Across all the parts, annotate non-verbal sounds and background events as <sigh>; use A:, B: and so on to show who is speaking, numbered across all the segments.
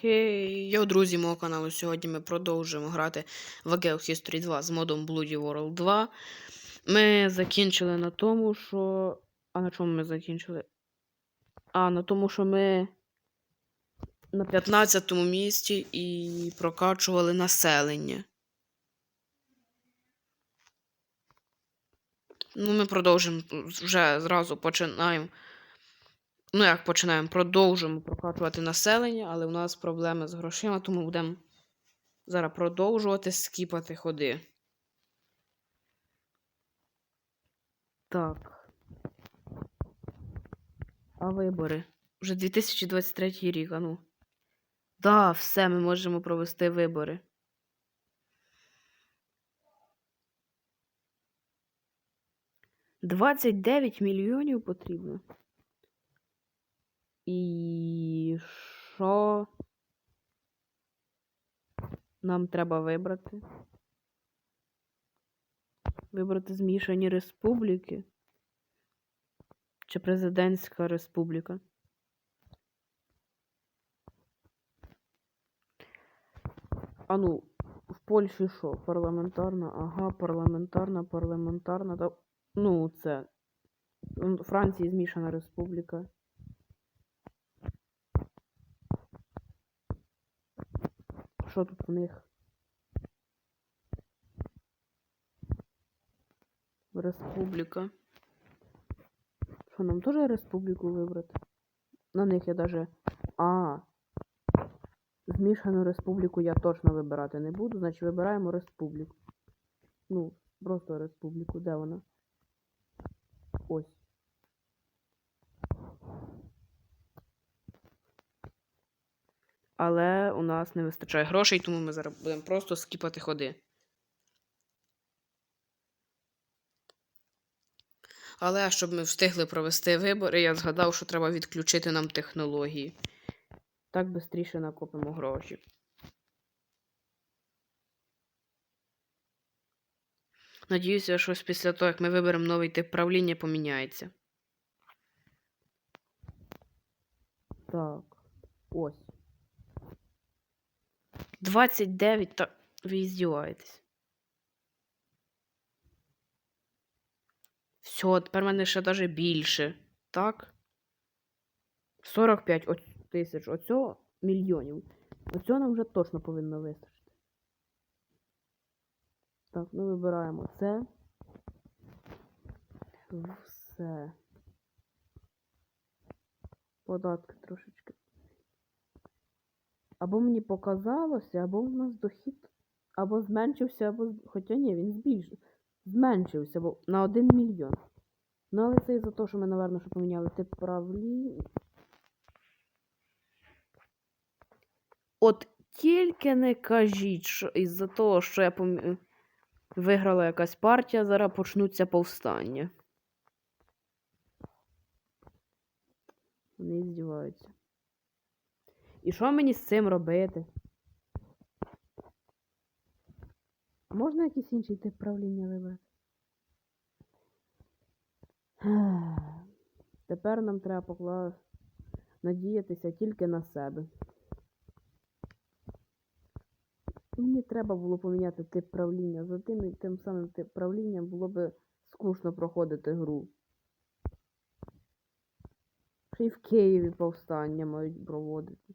A: Хей, йо, друзі мого каналу. Сьогодні ми продовжуємо грати в Ageo History 2 з модом Bloody World 2. Ми закінчили на тому, що. А на чому ми закінчили? А, на тому, що ми на 15-му місці і прокачували населення. Ну, ми продовжимо вже зразу починаємо. Ну, як починаємо, продовжуємо прокачувати населення, але у нас проблеми з грошима, тому будемо зараз продовжувати скіпати ходи. Так. А вибори. Вже 2023 рік, а ну. Да, все, ми можемо провести вибори. Двадцять дев'ять мільйонів потрібно. І що нам треба вибрати? Вибрати змішані республіки? Чи президентська республіка? А ну, в Польщі що? Парламентарна? Ага, парламентарна, парламентарна. Та... Ну, це. Франції змішана республіка. Що тут у них? Республіка. Що нам теж республіку вибрати? На них я даже. А. Змішану республіку я точно вибирати не буду, значить вибираємо республіку. Ну, просто республіку. Де вона? Ось. Але у нас не вистачає грошей, тому ми зараз будемо просто скіпати ходи. Але щоб ми встигли провести вибори, я згадав, що треба відключити нам технології. Так швидше накопимо гроші. Надіюся, щось після того, як ми виберемо новий тип правління, поміняється. Так, ось. 29, та ви здіваєтесь. Все, тепер в мене ще навіть більше. Так? 45 тисяч. Оцього мільйонів. Оцього нам вже точно повинно вистачити. Так, ну вибираємо це. Все. Податки трошечки. Або мені показалося, або в нас дохід або зменшився, або. Хоча ні, він збільшив. Зменшився, бо на 1 мільйон. Ну, але це із-за того, що ми, напевно, що поміняли тип правління. От тільки не кажіть, що із-за того, що я помі... виграла якась партія, зараз почнуться повстання. Вони здіваються. І що мені з цим робити? Можна якийсь інший тип правління вибрати? <sighs> Тепер нам треба покла... надіятися тільки на себе. Мені треба було поміняти тип правління. За тим, тим самим тип правлінням було би скучно проходити гру. Ще й в Києві повстання мають проводити.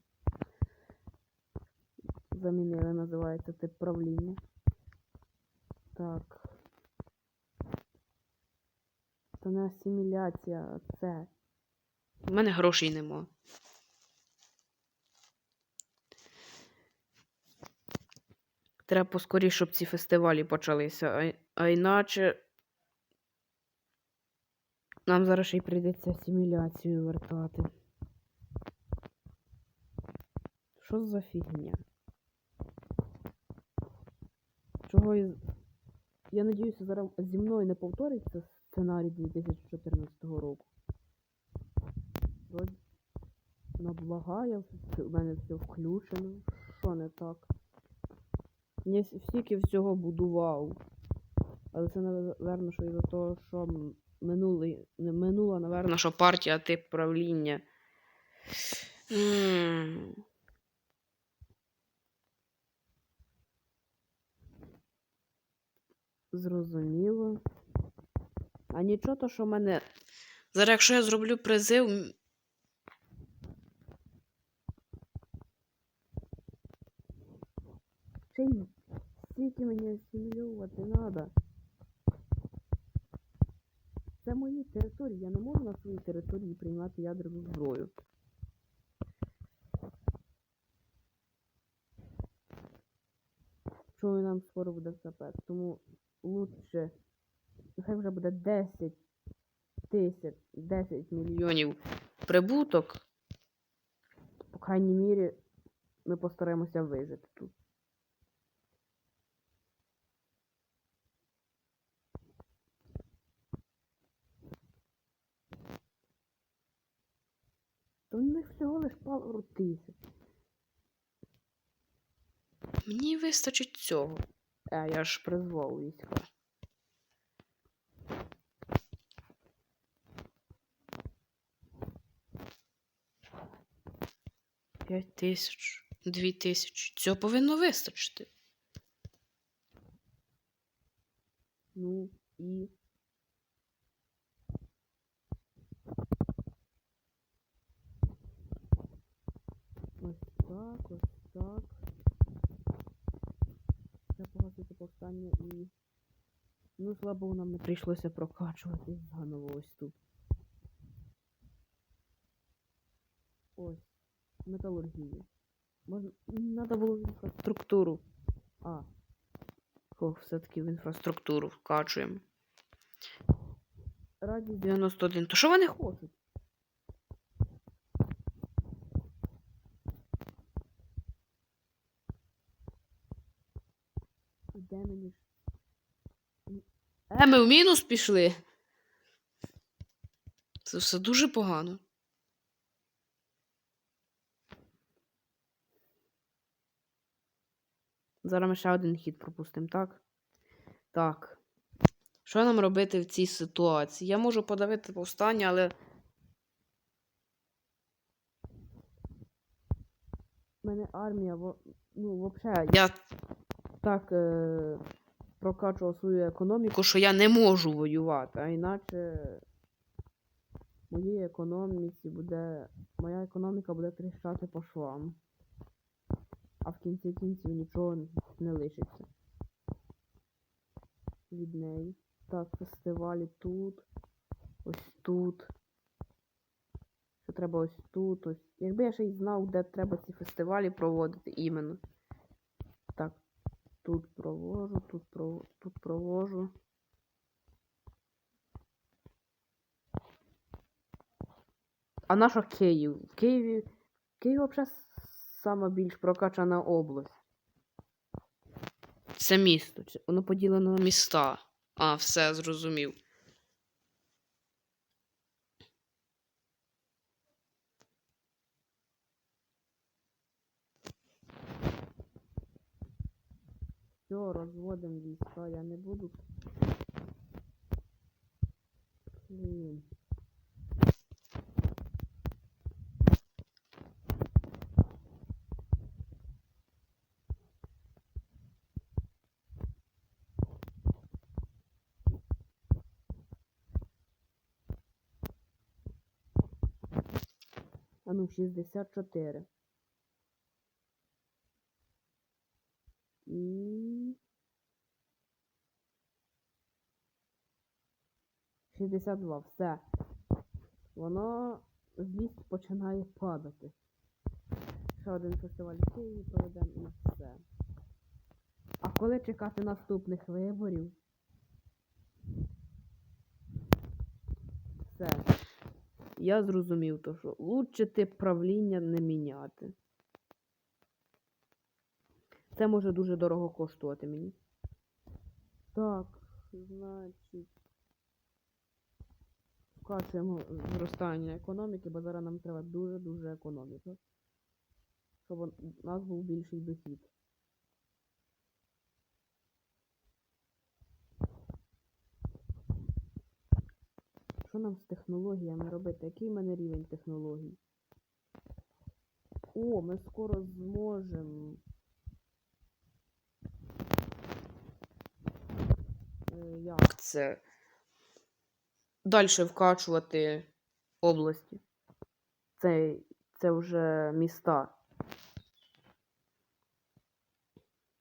A: Замінили, називається тип правління. Так. Це не асиміляція, це. У мене грошей нема. Треба поскоріше, щоб ці фестивалі почалися, а, а іначе. Нам зараз ще й прийдеться асиміляцію вертати. Що за фігня? Чого із... Я надіюся, зараз зі мною не повториться сценарій 2014 року. Вроді вона благає, в мене все включено. Що не так? Я стільки всього будував. Але це, напевно, що із-за того, що минулий, не минула, напевно, що партія тип правління. Зрозуміло. А нічого то, що в мене. Зараз, якщо я зроблю призив. м- Ще й стільки мені асимілювати треба. Це мої території. Я не можу на своїй території приймати ядерну зброю. Чому нам скоро буде капець? Тому лучше. Нехай вже буде 10 тисяч, 10 мільйонів прибуток. По крайній мірі, ми постараємося вижити тут. То в них всього лиш пару тисяч. Мені вистачить цього. А, я ж призвав війська. П'ять тисяч, дві тисячі. Цього повинно вистачити. Ну і. Ось так, ось так. Погасити повстання і. Ну, слава Богу, нам не прийшлося прокачувати заново ось тут. Ось. Металургію. Можна. Надо було в інфраструктуру. А. О, все-таки в інфраструктуру вкачуємо. Радість 91. То що вони хочуть? Де мені ж? Е, ми в мінус пішли. Це все дуже погано. Зараз ми ще один хід пропустимо, так? Так. Що нам робити в цій ситуації? Я можу подавити повстання, але. У мене армія, ну, взагалі, я так е... прокачував свою економіку, що я не можу воювати, а іначе моїй економіці буде. Моя економіка буде тріщати по швам. А в кінці кінців нічого не лишиться від неї. Так, фестивалі тут. Ось тут. Що треба ось тут, ось. Якби я ще й знав, де треба ці фестивалі проводити іменно. Так, тут провожу, тут провожу, тут провожу. А наша Київ? В Києві. Київ взагалі сама більш прокачана область. Це місто. Воно поділено на міста. А, все, зрозумів. Все, розводимо я не буду. Блін. А ну, 64. І... 62. Все. Воно злість починає падати. Ще один фестиваль в Києві проведемо і все. А коли чекати наступних виборів? Все. Я зрозумів то, що лучше тип правління не міняти. Це може дуже дорого коштувати мені. Так, значить. Вкачуємо зростання економіки, бо зараз нам треба дуже-дуже економіка. Щоб у нас був більший дохід. Що нам з технологіями робити? Який в мене рівень технологій? О, ми скоро зможемо. як це? Далі вкачувати області. Це, це вже міста.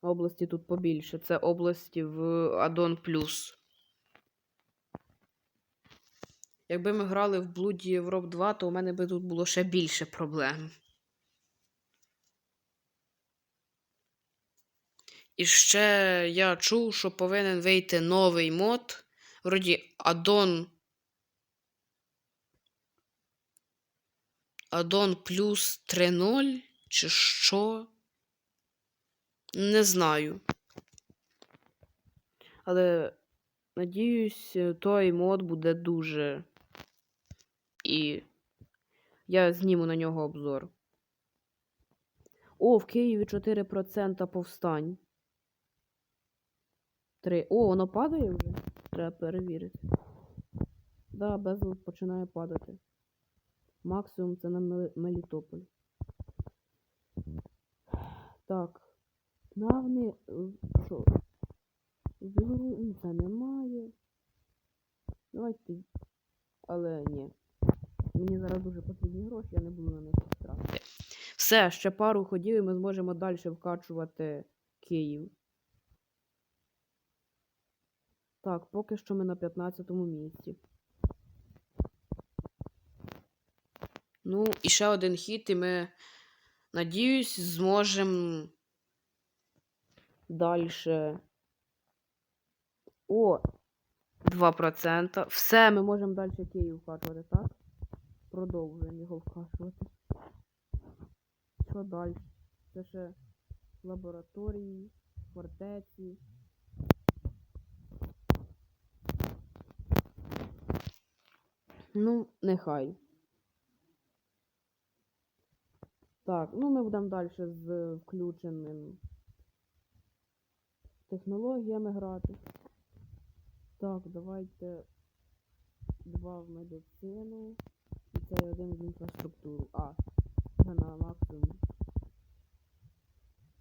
A: Області тут побільше. Це області в Адон Плюс. Якби ми грали в Блуді Європ 2, то у мене би тут було ще більше проблем. І ще я чув, що повинен вийти новий мод. Вроді Адон. Адон плюс 3.0 чи що? Не знаю. Але надіюсь, той мод буде дуже. І я зніму на нього обзор. О, в Києві 4% повстань. 3. О, воно падає вже? Треба перевірити. Да, безлад починає падати. Максимум це на Мелітополь. Так. Навни. Що? В це немає. Давайте. Але ні. Мені зараз дуже потрібні гроші, я не буду на них тратити. Все, ще пару ходів і ми зможемо далі вкачувати Київ. Так, поки що ми на 15-му місці. Ну, і ще один хід, і ми, надіюсь, зможемо далі. О! 2%. Все, ми можемо далі Київ вкачувати, так? Продовжуємо його вкачувати. Що далі? Це ще лабораторії, фортеці. Ну, нехай. Так, ну ми будемо далі з включеним технологіями грати. Так, давайте два в медицину. І цей один в інфраструктуру. А, вже на максимум.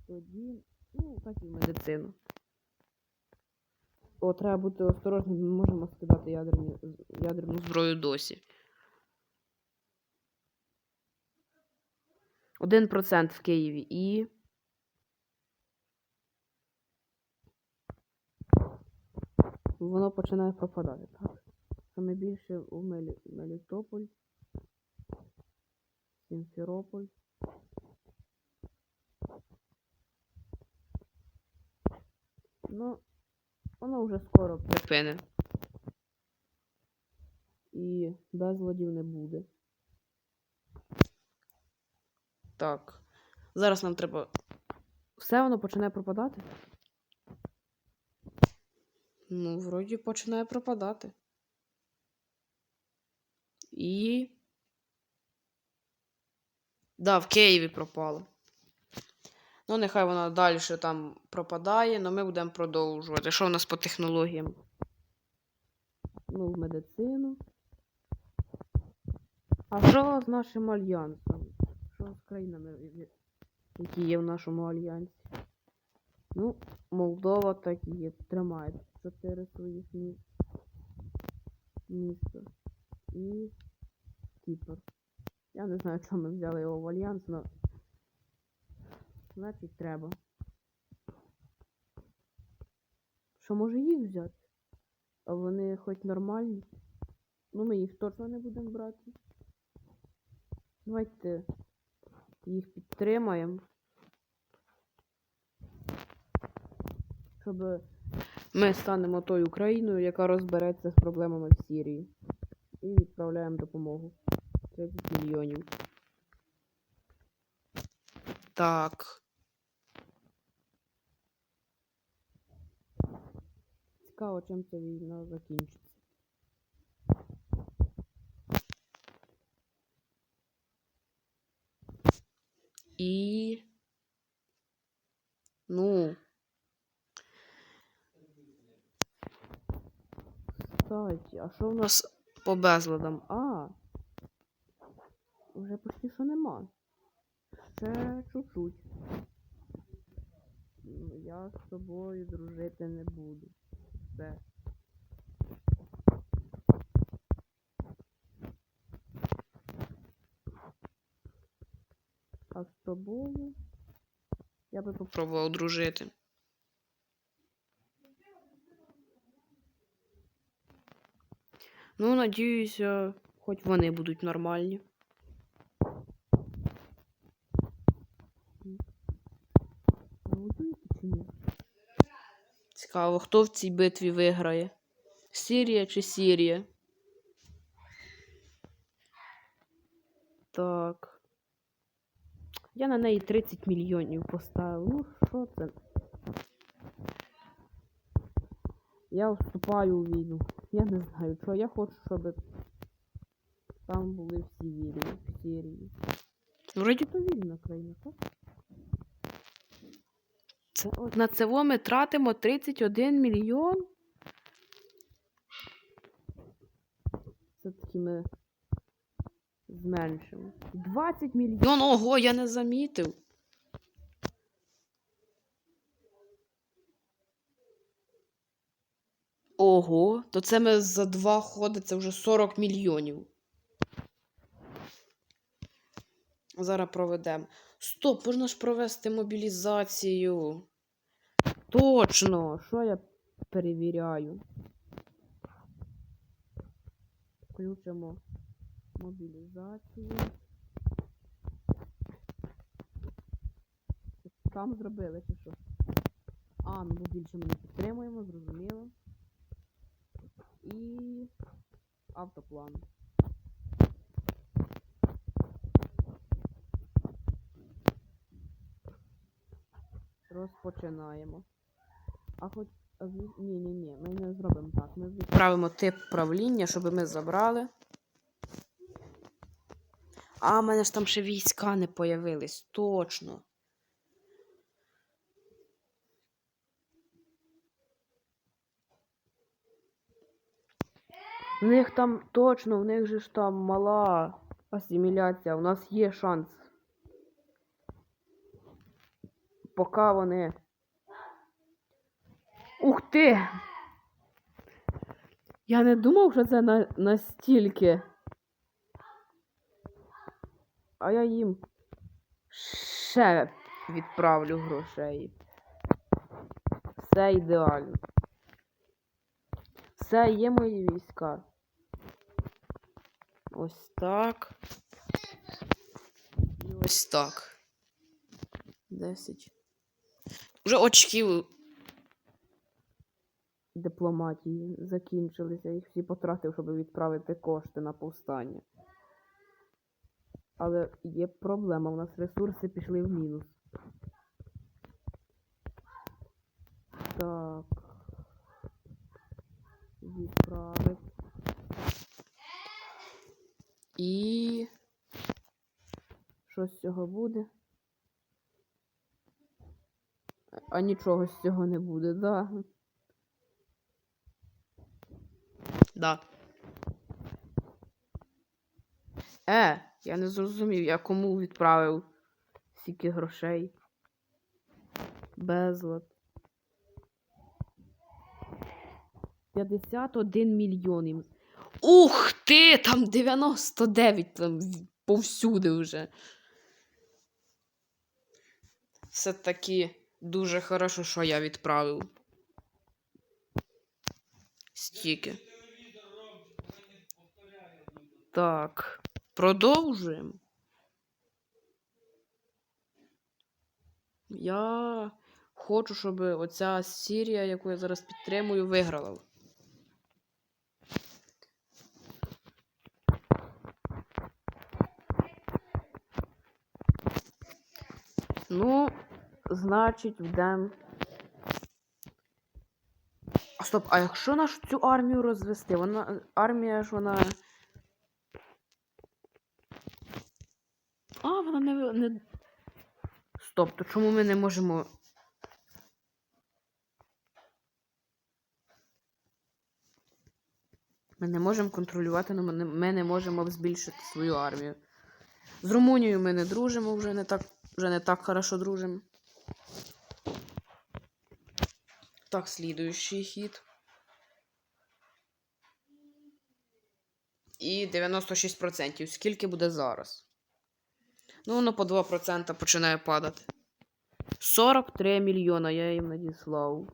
A: Тоді, ну, так і в медицину. О, треба бути осторожним, ми можемо скидати ядерні, ядерну зброю досі. 1% в Києві і. Воно починає пропадати, так? Саме більше у Мелі... Мелітополь, Сімферополь. Ну, воно вже скоро припине. І безладів не буде. Так. Зараз нам треба. Все воно починає пропадати? Ну, вроді починає пропадати. І. Да, в Києві пропало. Ну, нехай вона далі там пропадає, але ми будемо продовжувати. Що в нас по технологіям? Ну, в медицину. А що з нашим альянсом? Що з країнами, які є в нашому альянсі? Ну, Молдова так і є. Тримає чотири своїх. Міста. І Кіпр. Я не знаю, чому ми взяли його в альянс, але значить треба. Що може їх взяти? А вони хоч нормальні. Ну ми їх точно не будемо брати. Давайте їх підтримаємо. Щоб ми станемо тою країною, яка розбереться з проблемами в Сірії. І відправляємо допомогу. 30 мільйонів. Так. Цікаво, чим ця війна закінчиться. І. Ну. Кстати, а що в нас по безладам? А. Вже почти що нема. Ще чуть-чуть. Ну, Я з тобою дружити не буду. Все. Тобою. Я би попробував дружити. Ну, надіюся, хоч вони будуть нормальні. Цікаво, хто в цій битві виграє? Сірія чи Сірія? Так. Я на неї 30 мільйонів поставив. Ну, що це? Я вступаю у війну. Я не знаю, що я хочу, щоб там були всі вільні в Сирії. Вроді то вільна країна, так? Це, на це ми тратимо 31 мільйон. Все-таки ми зменшимо. 20 мільйон. Ого, я не замітив. Ого, то це ми за два ходи, це вже 40 мільйонів. Зараз проведемо. Стоп, можна ж провести мобілізацію. Точно, що я перевіряю? Включимо мобілізацію. Там зробили чи що? А, ну більше ми не підтримуємо, зрозуміло. І автоплан. Розпочинаємо. А хоч. Ні, ні, ні, ми не зробимо так. Ми відправимо тип правління, щоб ми забрали. А, в мене ж там ще війська не появились. Точно. В них там точно, в них же ж там мала асиміляція. У нас є шанс. Поки вони. Ух ти! Я не думав, що це на... настільки. А я їм ще відправлю грошей. Все ідеально. Все є мої війська. Ось так. І ось так. Десять. Уже очків дипломатії закінчилися. Їх всі потратив, щоб відправити кошти на повстання. Але є проблема, у нас ресурси пішли в мінус. Так. Відправити. І. Що з цього буде? А нічого з цього не буде, да. Да. Е, я не зрозумів, я кому відправив стільки грошей. Безлад. 51 мільйон. Ух ти! Там 99 там повсюди вже. Все-таки дуже хорошо, що я відправив. Стільки. Так, продовжуємо. Я хочу, щоб оця Сірія, яку я зараз підтримую, виграла. Ну, значить. А стоп, а якщо нашу цю армію розвести? Вона. Армія ж вона. А, вона не. не... Стоп, то чому ми не можемо. Ми не можемо контролювати, ну, ми не, ми не можемо збільшити свою армію. З Румунією ми не дружимо, вже не так, вже не так хорошо дружимо. Так, слідуючий хід. І 96%. Скільки буде зараз? Ну, воно по 2% починає падати. 43 мільйона я їм надіслав.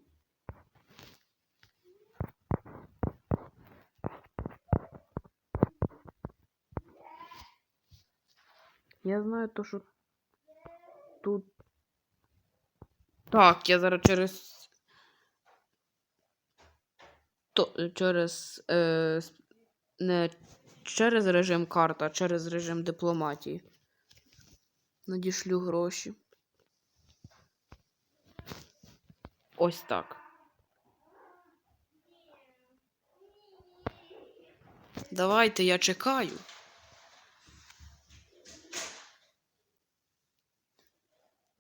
A: Я знаю то, що тут. Так, я зараз через. То, через. Е, не через режим карта, а через режим дипломатії. Надішлю гроші. Ось так. Давайте, я чекаю.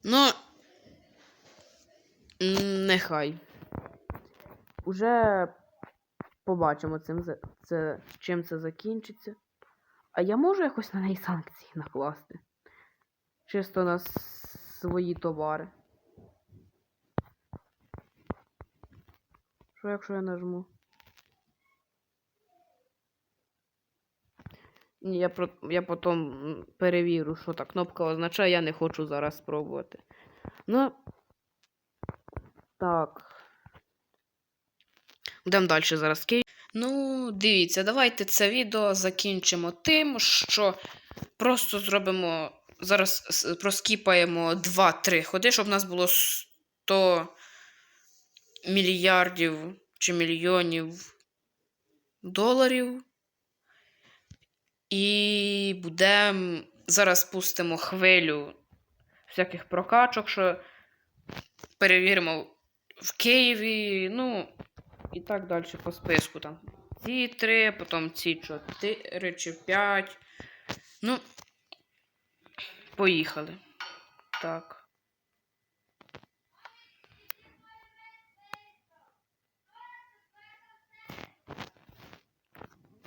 A: Ну. Нехай. Уже побачимо, цим, це, чим це закінчиться. А я можу якось на неї санкції накласти? Чисто на свої товари. Що якщо я нажму? Ні, я, про, я потім перевірю, що та кнопка означає, я не хочу зараз спробувати. Ну. Так. Йдемо далі зараз. Ну, дивіться, давайте це відео закінчимо тим, що просто зробимо. Зараз проскіпаємо 2-3 ходи, щоб у нас було 100 мільярдів чи мільйонів доларів. І будемо. Зараз пустимо хвилю всяких прокачок, що перевіримо в Києві. Ну, і так далі по списку. Там ці три, потім ці чотири чи п'ять. Ну, поїхали. Так.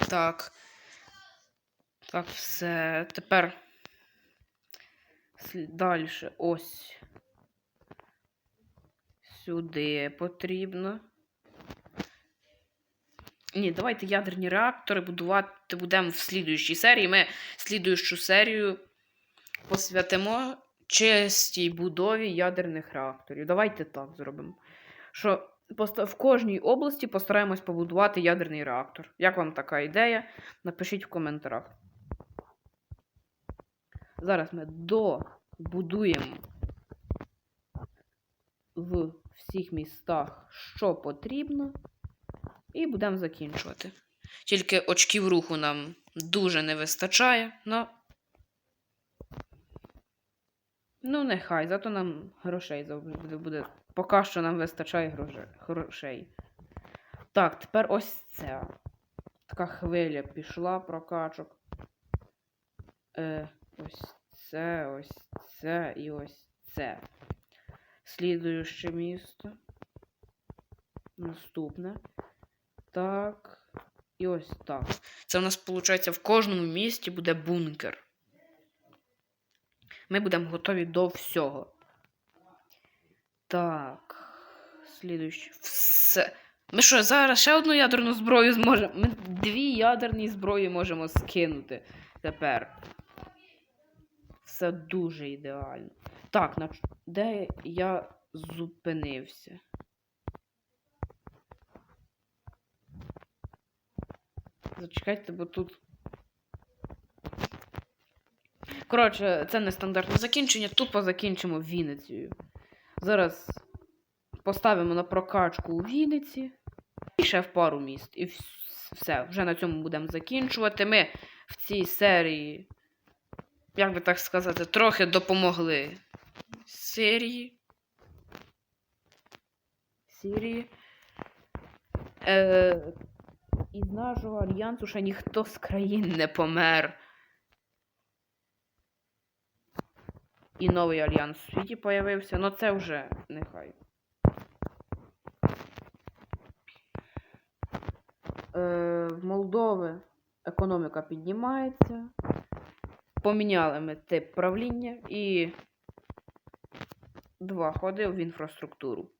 A: Так. Так, все. Тепер далі. Ось. Сюди потрібно. Ні, давайте ядерні реактори будувати будемо в слідуючій серії. Ми слідуючу серію посвятимо чистій будові ядерних реакторів. Давайте так зробимо. Що в кожній області постараємось побудувати ядерний реактор. Як вам така ідея? Напишіть в коментарях. Зараз ми добудуємо в всіх містах, що потрібно. І будемо закінчувати. Тільки очків руху нам дуже не вистачає, но. Ну, нехай, зато нам грошей завжди буде. Поки що нам вистачає грошей. Так, тепер ось це. Така хвиля пішла прокачок. Е, ось це, ось це і ось це. Слідуюче місто. Наступне. Так. І ось так. Це у нас, виходить, в кожному місті буде бункер. Ми будемо готові до всього. Так. Слідуюче. Все. Ми що, зараз ще одну ядерну зброю зможемо. Ми дві ядерні зброї можемо скинути тепер. Все дуже ідеально. Так, на... де я зупинився? Зачекайте, бо тут. Коротше, це не стандартне закінчення, тупо закінчимо Вінницею. Зараз поставимо на прокачку у Вінниці. І ще в пару міст. І все, вже на цьому будемо закінчувати. Ми в цій серії, як би так сказати, трохи допомогли Сирії. Сирії. Е, із нашого альянсу ще ніхто з країн не помер. І новий альянс в світі появився, але це вже нехай. Е, в Молдови економіка піднімається. Поміняли ми тип правління і два ходи в інфраструктуру.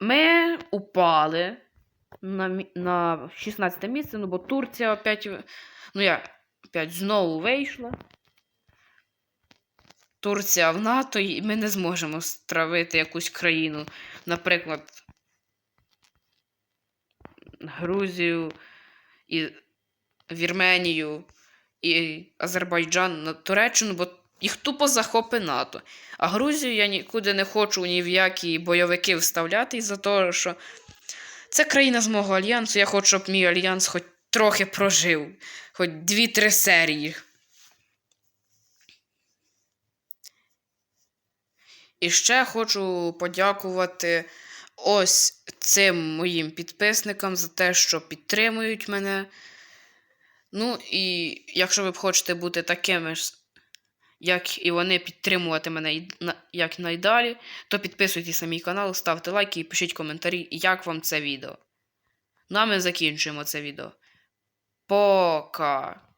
A: Ми упали на, на 16 місце, ну бо Турція опять, ну я опять знову вийшла.
B: Турція в НАТО, і ми не зможемо стравити якусь країну. Наприклад, Грузію, і Вірменію і Азербайджан на Туреччину, бо їх тупо захопи НАТО. А Грузію я нікуди не хочу ні в які бойовики вставляти із-за того, що це країна з мого альянсу. Я хочу, щоб мій альянс хоч трохи прожив, хоч дві-три серії. І ще хочу подякувати ось цим моїм підписникам за те, що підтримують мене. Ну і якщо ви хочете бути такими ж, як і вони, підтримувати мене як найдалі, то підписуйтесь на мій канал, ставте лайки і пишіть коментарі, як вам це відео. Ну а ми закінчуємо це відео. Пока!